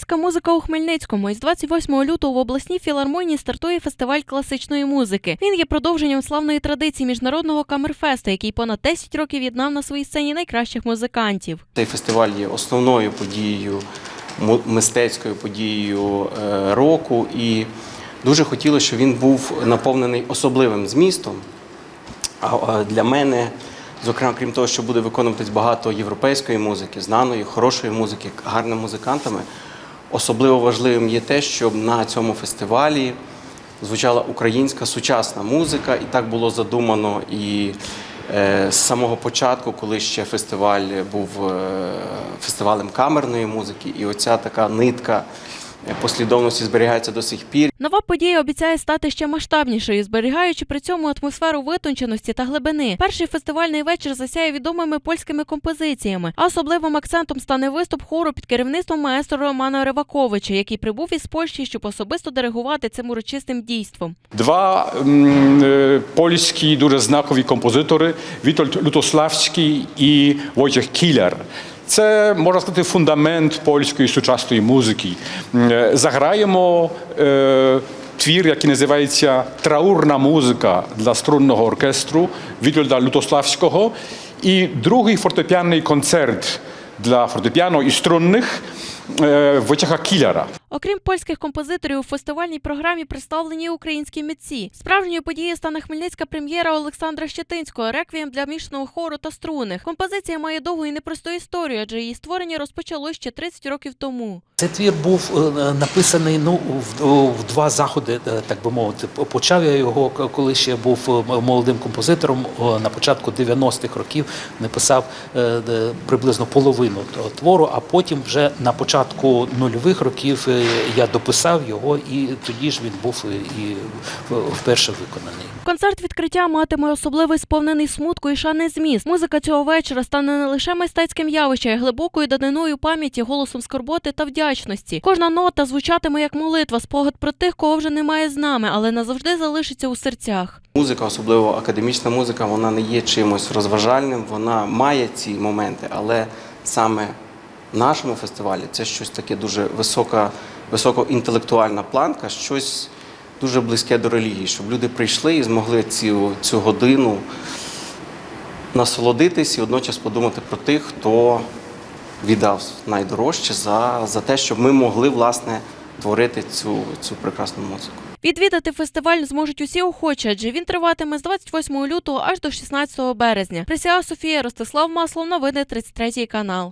Польська музика у Хмельницькому. Із 28 лютого в обласній філармонії стартує фестиваль класичної музики. Він є продовженням славної традиції міжнародного камерфесту, який понад 10 років єднав на своїй сцені найкращих музикантів. Цей фестиваль є основною подією, мистецькою подією е, року, і дуже хотілося, щоб він був наповнений особливим змістом. А а для мене, зокрема, крім того, що буде виконуватись багато європейської музики, знаної, хорошої музики, гарними музикантами, особливо важливим є те, щоб на цьому фестивалі звучала українська сучасна музика, і так було задумано і е, з самого початку, коли ще фестиваль був е, фестивалем камерної музики, і оця така нитка послідовності зберігається до сих пір. Нова подія обіцяє стати ще масштабнішою, зберігаючи при цьому атмосферу витонченості та глибини. Перший фестивальний вечір засяє відомими польськими композиціями, а особливим акцентом стане виступ хору під керівництвом маестро Романа Риваковича, який прибув із Польщі, щоб особисто диригувати цим урочистим дійством. Два м, е, польські дуже знакові композитори Вітольд Лютославський і Войciech Кілер. Це можна сказати фундамент польської сучасної музики. Е, Заграємо е, твір, який називається Траурна музика для струнного оркестру Вітольда Лютославського. І другий фортепіанний концерт для фортепіано і струнних е, Войцеха Кілера. Окрім польських композиторів, у фестивальній програмі представлені українські митці. Справжньою подією стане хмельницька прем'єра Олександра Щетинського реквієм для мішаного хору та струнних. Композиція має довгу і непросту історію, адже її створення розпочалось ще 30 років тому. Цей твір був е, написаний ну в, два заходи, е, так би мовити. Почав я його, коли ще був е, молодим композитором. На початку 90-х років написав е, приблизно половину твору, а потім вже на початку нульових років е, я дописав його, і тоді ж він був і вперше виконаний. Концерт відкриття матиме особливий сповнений смутку і шани зміст. Музика цього вечора стане не лише мистецьким явищем, а й глибокою даниною пам'яті, голосом скорботи та вдячності. Кожна нота звучатиме як молитва, спогад про тих, кого вже немає з нами, але назавжди залишиться у серцях. Музика, особливо академічна музика, вона не є чимось розважальним, вона має ці моменти, але саме нашому фестивалі це щось таке дуже висока, високоінтелектуальна планка, щось дуже близьке до релігії, щоб люди прийшли і змогли цю, цю годину насолодитись і водночас подумати про тих, хто віддав найдорожче за, за те, щоб ми могли власне творити цю, цю прекрасну музику. Відвідати фестиваль зможуть усі охочі, адже він триватиме з 28 лютого аж до 16 березня. Присяга Софія Ростислав Маслов, новини 33 канал.